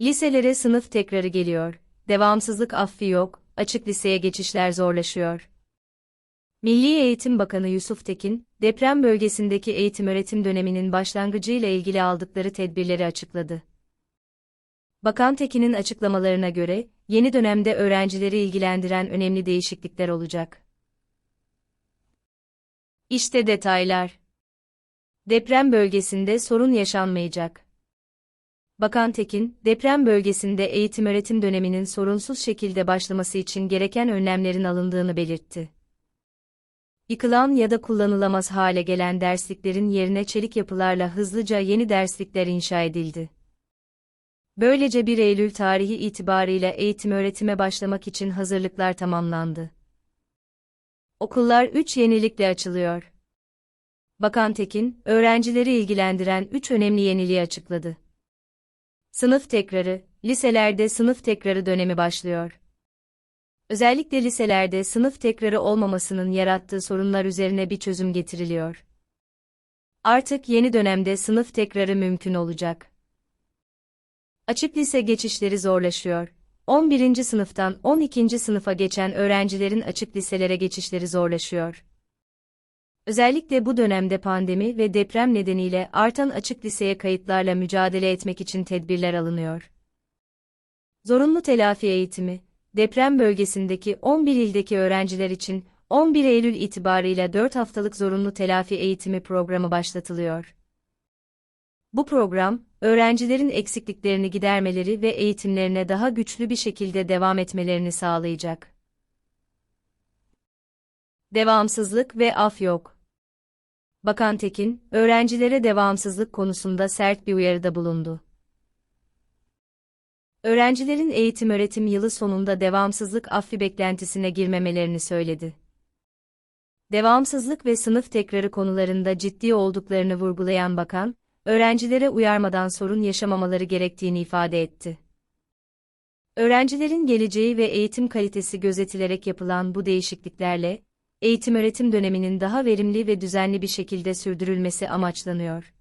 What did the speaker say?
Liselere sınıf tekrarı geliyor. Devamsızlık affı yok, açık liseye geçişler zorlaşıyor. Milli Eğitim Bakanı Yusuf Tekin, deprem bölgesindeki eğitim-öğretim döneminin başlangıcıyla ilgili aldıkları tedbirleri açıkladı. Bakan Tekin'in açıklamalarına göre, yeni dönemde öğrencileri ilgilendiren önemli değişiklikler olacak. İşte detaylar. Deprem bölgesinde sorun yaşanmayacak. Bakan Tekin, deprem bölgesinde eğitim-öğretim döneminin sorunsuz şekilde başlaması için gereken önlemlerin alındığını belirtti. Yıkılan ya da kullanılamaz hale gelen dersliklerin yerine çelik yapılarla hızlıca yeni derslikler inşa edildi. Böylece 1 Eylül tarihi itibarıyla eğitim-öğretime başlamak için hazırlıklar tamamlandı. Okullar 3 yenilikle açılıyor. Bakan Tekin, öğrencileri ilgilendiren 3 önemli yeniliği açıkladı. Sınıf tekrarı, liselerde sınıf tekrarı dönemi başlıyor. Özellikle liselerde sınıf tekrarı olmamasının yarattığı sorunlar üzerine bir çözüm getiriliyor. Artık yeni dönemde sınıf tekrarı mümkün olacak. Açık lise geçişleri zorlaşıyor. 11. sınıftan 12. sınıfa geçen öğrencilerin açık liselere geçişleri zorlaşıyor. Özellikle bu dönemde pandemi ve deprem nedeniyle artan açık liseye kayıtlarla mücadele etmek için tedbirler alınıyor. Zorunlu telafi eğitimi, deprem bölgesindeki 11 ildeki öğrenciler için 11 Eylül itibarıyla 4 haftalık zorunlu telafi eğitimi programı başlatılıyor. Bu program, öğrencilerin eksikliklerini gidermeleri ve eğitimlerine daha güçlü bir şekilde devam etmelerini sağlayacak. Devamsızlık ve af yok. Bakan Tekin, öğrencilere devamsızlık konusunda sert bir uyarıda bulundu. Öğrencilerin eğitim-öğretim yılı sonunda devamsızlık affi beklentisine girmemelerini söyledi. Devamsızlık ve sınıf tekrarı konularında ciddi olduklarını vurgulayan bakan, öğrencilere uyarmadan sorun yaşamamaları gerektiğini ifade etti. Öğrencilerin geleceği ve eğitim kalitesi gözetilerek yapılan bu değişikliklerle, eğitim-öğretim döneminin daha verimli ve düzenli bir şekilde sürdürülmesi amaçlanıyor.